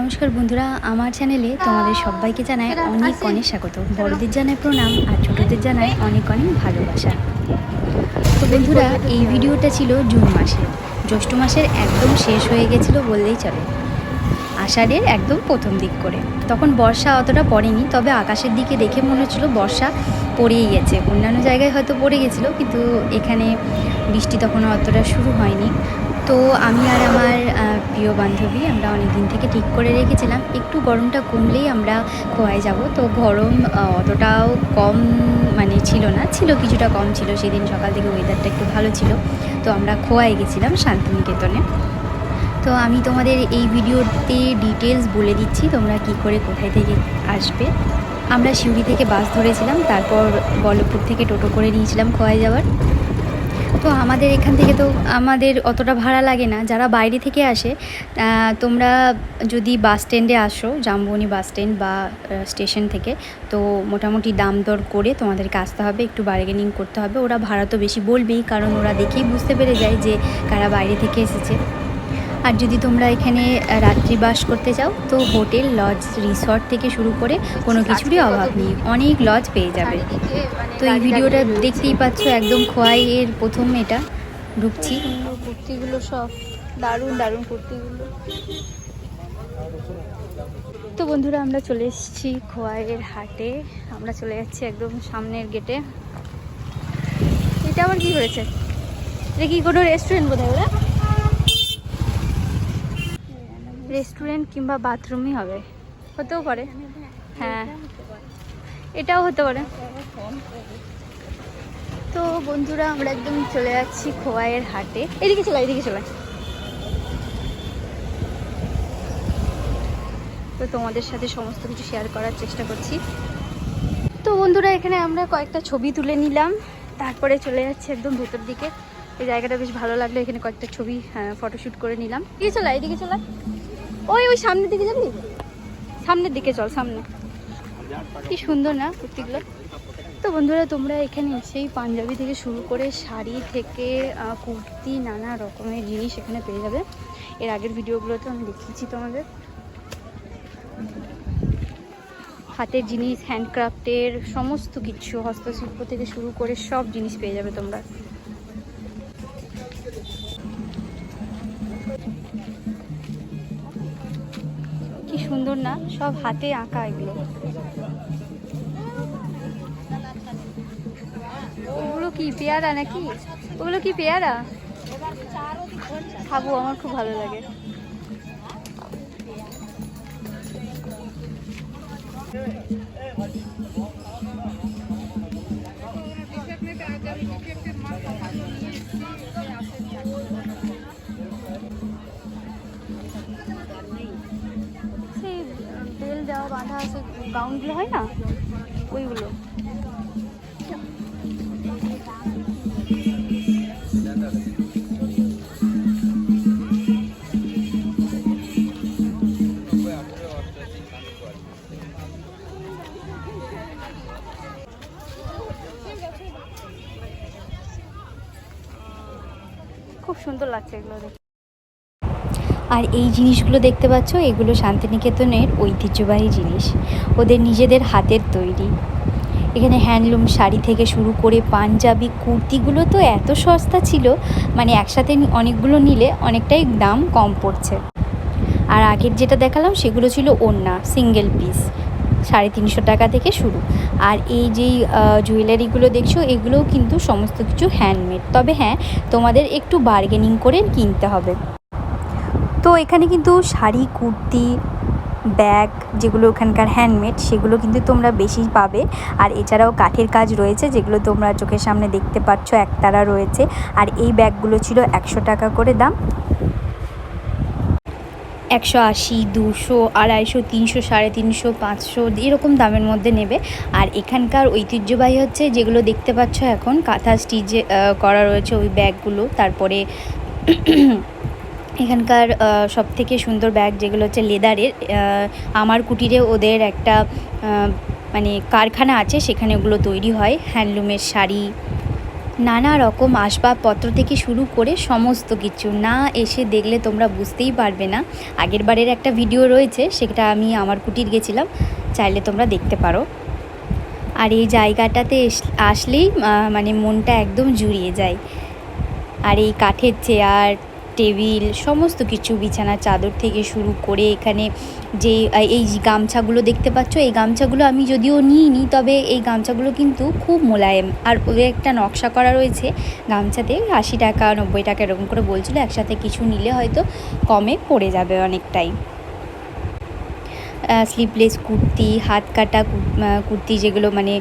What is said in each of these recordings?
নমস্কার বন্ধুরা, আমার চ্যানেলে তোমাদের সবাইকে জানাই অনেক অনেক স্বাগত। বড়দের জানায় প্রণাম আর ছোটদের জানায় অনেক অনেক ভালোবাসা। তো বন্ধুরা, এই ভিডিওটা ছিল জুন মাসে। জ্যৈষ্ঠ মাসের একদম শেষ হয়ে গেছিল বললেই চলে। আষাঢ়ের একদম প্রথম দিক করে। তখন বর্ষা অতটা পড়েনি, তবে আকাশের দিকে দেখে মনে হচ্ছিল বর্ষা পড়েই গেছে। অন্যান্য জায়গায় হয়তো পড়ে গেছিল, কিন্তু এখানে বৃষ্টি তখন অতটা শুরু হয়নি। তো আমি আর আমার প্রিয় বান্ধবী আমরা অনেক দিন থেকে ঠিক করে রেখেছিলাম। একটু গরমটা কমলেই আমরা খোয়াই যাব। তো গরম অতটাও কম মানে ছিল না, ছিল কিছুটা কম ছিল। সেদিন সকাল থেকে ওয়েদারটা একটু ভালো ছিল। তো আমরা খোয়াই গেছিলাম শান্তিনিকেতনে। তো আমি তোমাদের এই ভিডিওতে ডিটেলস বলে দিচ্ছি, তোমরা কি করে কোথায় থেকে আসবে। আমরা সিউড়ি থেকে বাস ধরেছিলাম, তারপর বল্লভপুর থেকে টোটো করে নিয়েছিলাম খোয়াই যাওয়ার। তো আমাদের এখান থেকে তো আমাদের অতটা ভাড়া লাগে না। যারা বাইরে থেকে আসে তোমরা যদি বাস স্ট্যান্ডে আসো, জামবনি বাস স্ট্যান্ড বা স্টেশন থেকে, তো মোটামুটি দাম দর করে তোমাদেরকে আসতে হবে, একটু বার্গেনিং করতে হবে। ওরা ভাড়া তো বেশি বলবেই, কারণ ওরা দেখেই বুঝতে পেরে যায় যে কারা বাইরে থেকে এসেছে। আর যদি তোমরা এখানে আহ, রাত্রি বাস করতে চাও তো হোটেল লজ রিসর্ট থেকে শুরু করে কোনো কিছুরই অভাব নেই। অনেক লজ পেয়ে যাবে। তো এই ভিডিওটা দেখতেই পাচ্ছ একদম খোয়াইয়ের প্রথম এটা ঢুকছি। কুর্তিগুলো সব দারুণ দারুণ কুর্তিগুলো। তো বন্ধুরা আমরা চলে এসেছি খোয়াইয়ের হাটে। আমরা চলে যাচ্ছি একদম সামনের গেটে। এটা আবার কি করেছে এটা কি কোনো রেস্টুরেন্ট বোধ হয় রেস্টুরেন্ট কিংবা বাথরুমই হবে। হতেও পারে। হ্যাঁ। এটাও হতে পারে। তো বন্ধুরা, আমরা একদম চলে যাচ্ছি খোয়াইয়ের হাটে। এদিকে চলে এদিকে চলে। তো তোমাদের সাথে সমস্ত কিছু শেয়ার করার চেষ্টা করছি। তো বন্ধুরা, এখানে আমরা কয়েকটা ছবি তুলে নিলাম। তারপরে চলে যাচ্ছে একদম ভেতর দিকে। এই জায়গাটা বেশ ভালো লাগল। এখানে কয়েকটা ছবি ফটোশ্যুট করে নিলাম। এদিকে চলা এদিকে চলা। ওই ওই সামনের দিকে যাবি? সামনের দিকে চল, সামনে। কি সুন্দর না কুর্তিগুলো। তো বন্ধুরা, তোমরা এখানে এসেই পাঞ্জাবি থেকে শুরু করে শাড়ি থেকে কুর্তি, নানা রকমের জিনিস এখানে পেয়ে যাবে। এর আগের ভিডিওগুলোতে আমি দেখিয়েছি তোমাদের। হাতের জিনিস হ্যান্ডক্রাফটের সমস্ত কিছু, হস্তশিল্প থেকে শুরু করে সব জিনিস পেয়ে যাবে তোমরা। সুন্দর না, সব হাতে আঁকা এগুলো। ওগুলো কি, পেয়ারা নাকি? ওগুলো কি পেয়ারা? খাব, আমার খুব ভালো লাগে। দেওয়া বাঁধা আছে গাউনগুলো হয় না? ওইগুলো। খুব সুন্দর লাগছে এগুলো দেখে আর এই জিনিসগুলো দেখতে পাচ্ছ, এগুলো শান্তিনিকেতনের ঐতিহ্যবাহী জিনিস। ওদের নিজেদের হাতের তৈরি। এখানে হ্যান্ডলুম শাড়ি থেকে শুরু করে পাঞ্জাবি, কুর্তিগুলো তো এত সস্তা ছিল মানে একসাথে অনেকগুলো নিলে অনেকটাই দাম কম পড়ছে। আর আগের যেটা দেখালাম, সেগুলো ছিল ওড়না সিঙ্গেল পিস সাড়ে তিনশো টাকা থেকে শুরু। আর এই যেই জুয়েলারিগুলো দেখছ, এগুলোও কিন্তু সমস্ত কিছু হ্যান্ডমেড তবে হ্যাঁ তোমাদের একটু বার্গেনিং করে কিনতে হবে। তো এখানে কিন্তু শাড়ি, কুর্তি, ব্যাগ যেগুলো ওখানকার হ্যান্ডমেড সেগুলো কিন্তু তোমরা বেশি পাবে। আর এছাড়াও কাঠের কাজ রয়েছে, যেগুলো তোমরা চোখের সামনে দেখতে পাচ্ছ, একতারা রয়েছে। আর এই ব্যাগগুলো ছিল একশো টাকা করে দাম। একশো আশি, দুশো, আড়াইশো, তিনশো, সাড়ে তিনশো, পাঁচশো, এরকম দামের মধ্যে নেবে। আর এখানকার ঐতিহ্যবাহী হচ্ছে, যেগুলো দেখতে পাচ্ছ এখন, কাঁথা স্টিচে করা রয়েছে ওই ব্যাগগুলো। তারপরে এখানকার সব থেকে সুন্দর ব্যাগ যেগুলো হচ্ছে লেদারের আমার কুটিরে ওদের একটা মানে কারখানা আছে, সেখানে ওগুলো তৈরি হয়। হ্যান্ডলুমের শাড়ি, নানা রকম আসবাবপত্র থেকে শুরু করে সমস্ত কিছু। না এসে দেখলে তোমরা বুঝতেই পারবে না। আগের বারের একটা ভিডিও রয়েছে, সেটা আমি আমার কুটির গেছিলাম। চাইলে তোমরা দেখতে পারো। আর এই জায়গাটাতে আসলেই মানে মনটা একদম জুড়িয়ে যায়। আর এই কাঠের চেয়ার টেবিল, সমস্ত কিছু বিছানার চাদর থেকে শুরু করে এখানে যে এই গামছাগুলো দেখতে পাচ্ছ, এই গামছাগুলো আমি যদিও নিইনি, তবে এই গামছাগুলো কিন্তু খুব মোলায়েম। আর ওদের একটা নকশা করা রয়েছে গামছাতে, আশি টাকা, নব্বই টাকা এরকম করে বলছিল, একসাথে কিছু নিলে হয়তো কমে পড়ে যাবে অনেকটাই। স্লিপলেস কুর্তি, হাত কাটা কুর্তি যেগুলো মানে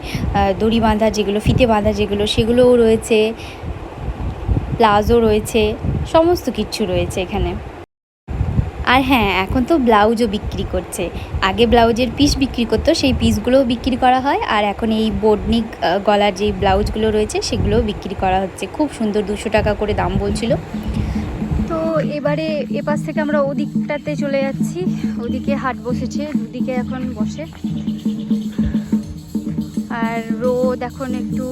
দড়ি বাঁধা যেগুলো, ফিতে বাঁধা যেগুলো, সেগুলোও রয়েছে। প্লাজো রয়েছে, সমস্ত কিছু রয়েছে এখানে। আর হ্যাঁ এখন তো ব্লাউজও বিক্রি করছে। আগে ব্লাউজের পিস বিক্রি করতো, সেই পিসগুলোও বিক্রি করা হয়। আর এখন এই বোর্ডনিক গলার যে ব্লাউজগুলো রয়েছে, সেগুলোও বিক্রি করা হচ্ছে। খুব সুন্দর দুশো টাকা করে দাম বলছিল। তো এবারে এপাশ থেকে আমরা ওদিকটাতে চলে যাচ্ছি। ওদিকে হাট বসেছে, দুদিকে এখন বসে। আর রোদ এখন একটু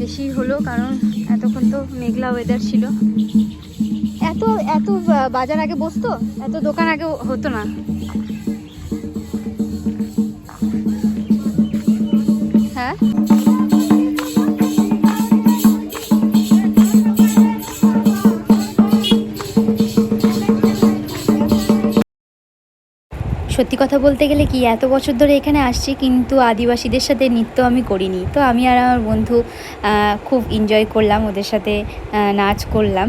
বেশি হলো কারণ এতক্ষণ তো মেঘলা ওয়েদার ছিল। এত এত বাজার আগে বসতো, এত দোকান আগে হতো না। হ্যাঁ? সত্যি কথা বলতে গেলে কি, এত বছর ধরে এখানে আসছি, কিন্তু আদিবাসীদের সাথে নৃত্য আমি করিনি। তো আমি আর আমার বন্ধু খুব এনজয় করলাম, ওদের সাথে নাচ করলাম।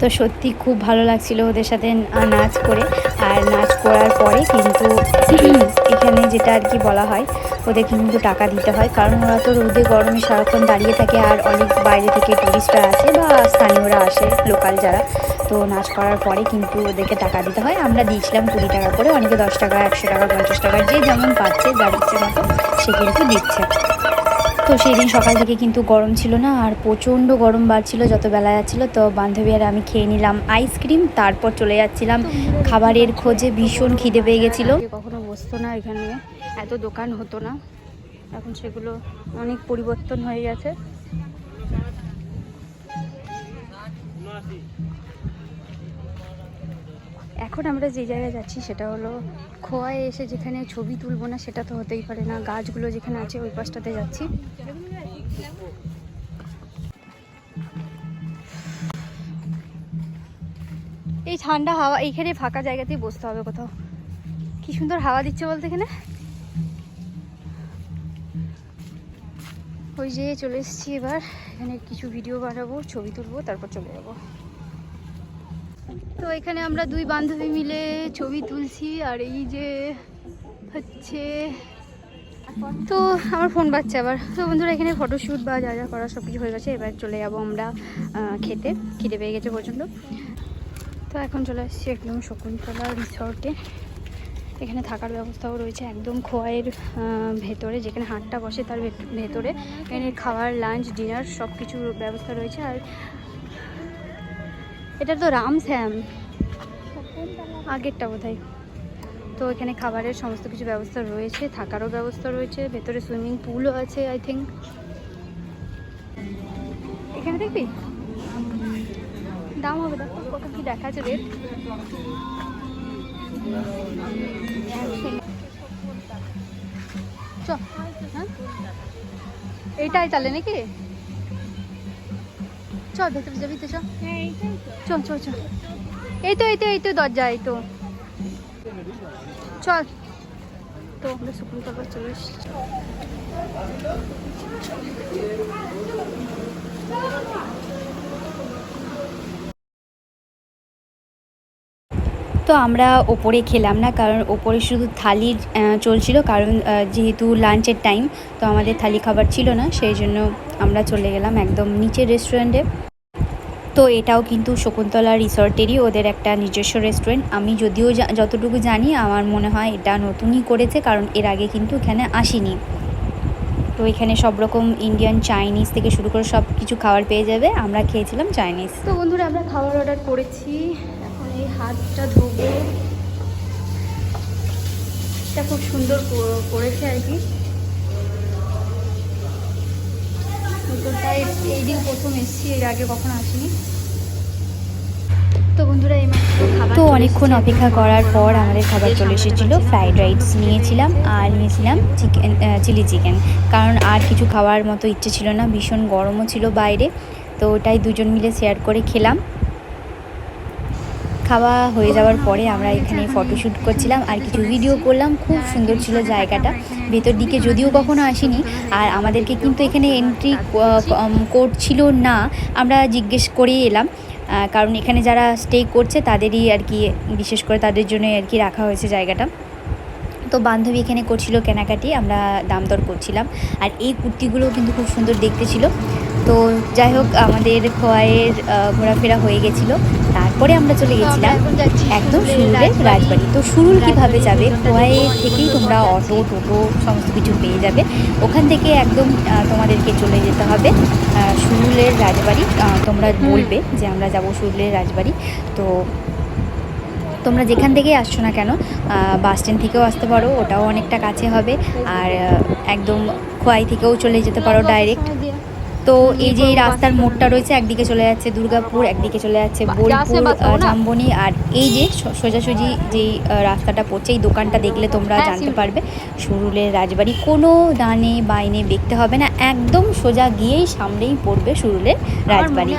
তো সত্যি খুব ভালো লাগছিল ওদের সাথে নাচ করে। আর নাচ করার পরে কিন্তু এখানে যেটা আর কি বলা হয় ওদের কিন্তু টাকা দিতে হয়। কারণ ওরা তো রোদে গরমে সারাক্ষণ দাঁড়িয়ে থাকে আর অনেক বাইরে থেকে টুরিস্টরা আসে বা স্থানীয়রা আসে, লোকাল যারা। তো নাচ করার পরে কিন্তু ওদেরকে টাকা দিতে হয়। আমরা দিয়েছিলাম কুড়ি টাকা করে, অনেকে দশ টাকা, একশো টাকা, পঞ্চাশ টাকা, যে যেমন পাচ্ছে, যার ইচ্ছে মতো সে কিন্তু দিচ্ছে। তো সেই দিন সকাল থেকে কিন্তু গরম ছিল না, আর প্রচণ্ড গরম বাড়ছিল যত বেলা যাচ্ছিল, তো বান্ধবী আর আমি খেয়ে নিলাম আইসক্রিম তারপর চলে যাচ্ছিলাম খাবারের খোঁজে, ভীষণ খিদে পেয়ে গেছিল। কখনো বসতো না এখানে, এত দোকান হতো না, এখন সেগুলো অনেক পরিবর্তন হয়ে গেছে। এখন আমরা যে জায়গায় যাচ্ছি সেটা হলো খোয়ায় এসে যেখানে ছবি তুলবো না, সেটা তো হতেই পারে না। গাছগুলো যেখানে আছে ওই পাশটাতে যাচ্ছি। এই ঠান্ডা হাওয়া, এইখানে ফাঁকা জায়গাতেই বসতে হবে কোথাও। কি সুন্দর হাওয়া দিচ্ছে বলতে এখানে। ওই যে চলে এসেছি এবার। এখানে কিছু ভিডিও বানাবো, ছবি তুলবো, তারপর চলে যাব। তো এখানে আমরা দুই বান্ধবী মিলে ছবি তুলছি, আর এই যে হচ্ছে তো আমার ফোন বাচ্চা আবার। তো বন্ধুরা, এখানে ফটোশ্যুট বা যা যা করা সব কিছু হয়ে গেছে, এবার চলে যাব আমরা খেতে। খিদে পেয়ে গেছে প্রচণ্ড। তো এখন চলে আসছি একদম শকুন্তলা রিসর্টে এখানে থাকার ব্যবস্থাও রয়েছে একদম খোয়াইয়ের ভেতরে, যেখানে হাটটা বসে তার ভেত- ভেতরে। এখানে খাবার লাঞ্চ ডিনার সব কিছুর ব্যবস্থা রয়েছে। আর এটা তো রাম শ্যাম। আগেরটা বোধহয়। তো এখানে খাবারের সমস্ত কিছু ব্যবস্থা রয়েছে, থাকারও ব্যবস্থা রয়েছে, ভেতরে সুইমিং পুলও আছে আই থিঙ্ক এখানে দেখবি? দাম হবে, দেখো কি দেখা আছে রেট হ্যাঁ? এইটাই তাহলে নাকি? চ ভেতরে যাবি তো চ চ চ চ এই তো এই তো এই তো দরজা এই তো। চল। তো আমরা শকুন্তলা চলে এসেছি। তো আমরা ওপরে খেলাম না কারণ ওপরে শুধু থালি চলছিল কারণ যেহেতু লাঞ্চের টাইম তো আমাদের থালি খাবার ছিল না সেই জন্য আমরা চলে গেলাম একদম নিচের রেস্টুরেন্টে তো এটাও কিন্তু শকুন্তলা রিসর্টেরই ওদের একটা নিজস্ব রেস্টুরেন্ট। আমি যদিও যতটুকু জানি, আমার মনে হয় এটা নতুনই করেছে, কারণ এর আগে কিন্তু এখানে আসিনি। তো এখানে সব রকম ইন্ডিয়ান চাইনিজ থেকে শুরু করে সব কিছু খাবার পেয়ে যাবে। আমরা খেয়েছিলাম চাইনিজ তো বন্ধুরা, আমরা খাবার অর্ডার করেছি। এখন এই হাতটা ধোবো। এটা খুব সুন্দর করেছে আর কি। এই- এই দিন প্রথম এসেছি এর আগে কখনো আসিনি। তো বন্ধুরা এই তো অনেকক্ষণ অপেক্ষা করার পর আমাদের খাবার চলে এসেছিল। ফ্রাইড রাইস নিয়েছিলাম আর নিয়েছিলাম চিকেন চিলি চিকেন। কারণ আর কিছু খাওয়ার মতো ইচ্ছে ছিল না ভীষণ গরমও ছিল বাইরে। তো ওটাই দুজন মিলে শেয়ার করে খেলাম। খাওয়া হয়ে যাওয়ার পরে আমরা এখানে ফটোশ্যুট করছিলাম আর কিছু ভিডিও করলাম। খুব সুন্দর ছিল জায়গাটা। ভেতর দিকে যদিও কখনো আসিনি। আর আমাদেরকে কিন্তু এখানে এন্ট্রি কোড ছিল না। আমরা জিজ্ঞেস করেই এলাম। কারণ এখানে যারা স্টে করছে, তাদেরই আর কি, বিশেষ করে তাদের জন্যই আর কি রাখা হয়েছে জায়গাটা। তো বান্ধবী এখানে করছিল কেনাকাটি। আমরা দাম দর করছিলাম। আর এই কুর্তিগুলো কিন্তু খুব সুন্দর দেখতে ছিল। তো যাই হোক আমাদের খোয়াইয়ের ঘোরাফেরা হয়ে গেছিল। তারপরে আমরা চলে গেছিলাম একদম সুরুলের রাজবাড়ি। তো সুরুল কীভাবে যাবে? খোয়াই থেকেই তোমরা অটো টোটো সমস্ত কিছু পেয়ে যাবে। ওখান থেকে একদম তোমাদেরকে চলে যেতে হবে। সুরুলের রাজবাড়ি তোমরা বলবে যে আমরা যাব সুরুলের রাজবাড়ি। তো তোমরা যেখান থেকেই আসছো না কেন বাস স্ট্যান্ড থেকেও আসতে পারো ওটাও অনেকটা কাছে হবে। আর একদম খোয়াই থেকেও চলে যেতে পারো ডাইরেক্ট তো এই যে এই রাস্তার মোড়টা রয়েছে একদিকে চলে যাচ্ছে দুর্গাপুর একদিকে চলে যাচ্ছে বোলপুর জামবনি। আর এই যে সোজাসুজি যেই রাস্তাটা পড়ছে এই দোকানটা দেখলে তোমরা হ্যাঁ, জানতে পারবে সুরুলের রাজবাড়ি। কোনো দানে বাইনে দেখতে হবে না একদম সোজা গিয়েই সামনেই পড়বে সুরুলের রাজবাড়ি।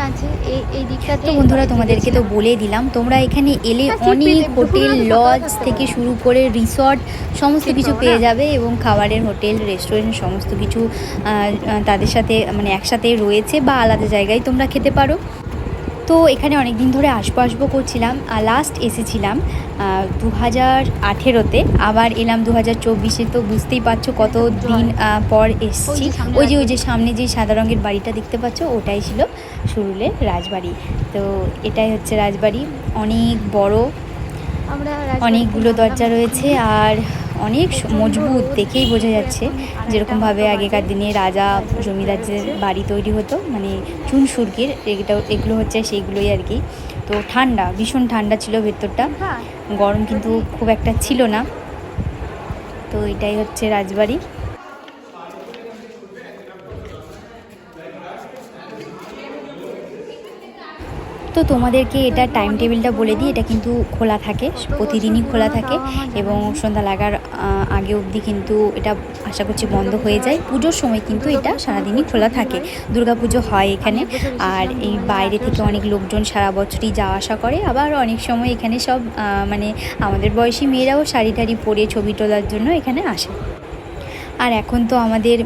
তো বন্ধুরা তোমাদেরকে তো বলে দিলাম তোমরা এখানে এলে হ্যাঁ, অনেক হোটেল লজ থেকে শুরু করে রিসর্ট সমস্ত কিছু পেয়ে যাবে এবং খাবারের হোটেল রেস্টুরেন্ট সমস্ত কিছু তাদের সাথে মানে একসাথে রয়েছে বা আলাদা জায়গায় তোমরা খেতে পারো। তো এখানে অনেক দিন ধরে আসব আসব করছিলাম আর লাস্ট এসেছিলাম দু হাজার আঠেরোতে। আবার এলাম দু হাজার চব্বিশে তো বুঝতেই পারছ কত দিন পর এসছি। ওই যে ওই যে সামনে যে সাদা রঙের বাড়িটা দেখতে পাচ্ছ ওটাই ছিল সুরুলের রাজবাড়ি। তো এটাই হচ্ছে রাজবাড়ি। অনেক বড় অনেকগুলো দরজা রয়েছে আর অনেক মজবুত দেখেই বোঝা যাচ্ছে যেরকমভাবে আগেকার দিনে রাজা জমিদারদের বাড়ি তৈরি হতো মানে চুন সুরকির এটা এগুলো হচ্ছে সেইগুলোই আর কি। তো ঠান্ডা ভীষণ ঠান্ডা ছিল ভেতরটা। হ্যাঁ। গরম কিন্তু খুব একটা ছিল না। তো এটাই হচ্ছে রাজবাড়ি। তো তোমাদেরকে এটা টাইম টেবিলটা বলে দিই। এটা কিন্তু খোলা থাকে, প্রতিদিনই খোলা থাকে এবং সন্ধ্যা লাগার আগে অবধি কিন্তু এটা আশা করছি বন্ধ হয়ে যায়। পুজোর সময় কিন্তু এটা সারাদিনই খোলা থাকে। দুর্গাপুজো হয় এখানে। আর এই বাইরে থেকে অনেক লোকজন সারা বছরই যাওয়া আসা করে। আবার অনেক সময় এখানে সব মানে আমাদের বয়সী মেয়েরাও শাড়ি টাড়ি পরে ছবি তোলার জন্য এখানে আসে। আর এখন তো আমাদের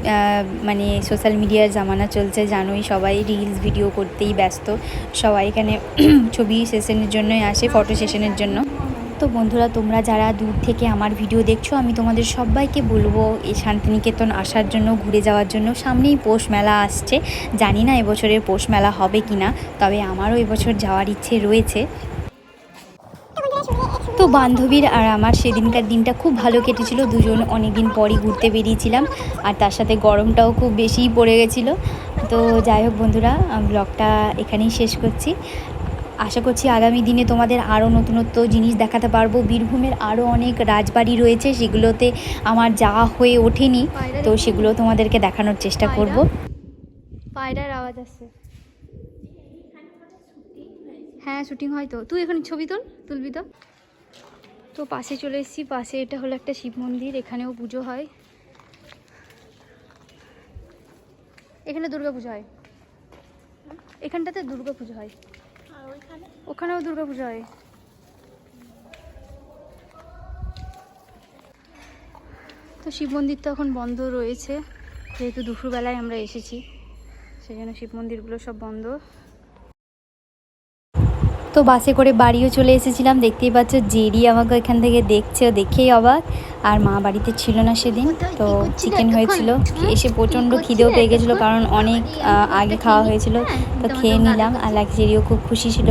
মানে সোশ্যাল মিডিয়ার জামানা চলছে, জানোই সবাই রিলস ভিডিও করতেই ব্যস্ত। সবাই এখানে ছবি সেশনের জন্যই আসে ফটো সেশনের জন্য। তো বন্ধুরা, তোমরা যারা দূর থেকে আমার ভিডিও দেখছ, আমি তোমাদের সবাইকে বলব, এই শান্তিনিকেতন আসার জন্য, ঘুরে যাওয়ার জন্য। সামনেই পৌষ মেলা আসছে। জানি না এবছরের পৌষ মেলা হবে কি না তবে আমারও এবছর যাওয়ার ইচ্ছে রয়েছে। তো বান্ধবীর আর আমার সেদিনকার দিনটা খুব ভালো কেটেছিল। দুজন অনেক দিন পরই ঘুরতে বেরিয়েছিলাম আর তার সাথে গরমটাও খুব বেশিই পড়ে গেছিল। তো যাই হোক বন্ধুরা ব্লগটা এখানেই শেষ করছি। আশা করছি আগামী দিনে তোমাদের আরও নতুনত্ব জিনিস দেখাতে পারব। বীরভূমের আরও অনেক রাজবাড়ি রয়েছে সেগুলোতে আমার যাওয়া হয়ে ওঠেনি। তো সেগুলো তোমাদেরকে দেখানোর চেষ্টা করব। পায়রার আওয়াজ আসছে। হ্যাঁ শুটিং হয় তো। তুই এখানে ছবি তোল তুলবি তো? তো পাশে চলে এসেছি। পাশে এটা হলো একটা শিব মন্দির এখানেও পুজো হয়। এখানে দুর্গা পুজো হয়। এখানটাতে দুর্গা পুজো হয়। ওখানেও দুর্গা পুজো হয়। তো শিব মন্দির তো এখন বন্ধ রয়েছে। যেহেতু দুপুরবেলায় আমরা এসেছি সেই জন্য শিব মন্দিরগুলো সব বন্ধ। তো বাসে করে বাড়িও চলে এসেছিলাম। দেখতেই পাচ্ছ জেরি আমাকে এখান থেকে দেখছে দেখেই অবাক। আর মা বাড়িতে ছিল না সেদিন তো চিকেন হয়েছিল। এসে প্রচণ্ড খিদেও পেয়ে গেছিল কারণ অনেক আগে খাওয়া হয়েছিল। তো খেয়ে নিলাম আর লাক্সারিও খুব খুশি ছিল।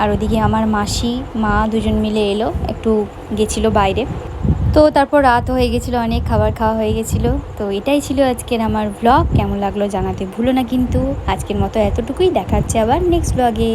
আর ওদিকে আমার মাসি মা দুজন মিলে এলো একটু গেছিল বাইরে। তো তারপর রাত হয়ে গেছিল, অনেক খাবার খাওয়া হয়ে গেছিল। তো এটাই ছিল আজকের আমার ব্লগ কেমন লাগল জানাতে ভুলো না কিন্তু। আজকের মতো এতটুকুই। দেখাচ্ছে আবার নেক্সট ব্লগে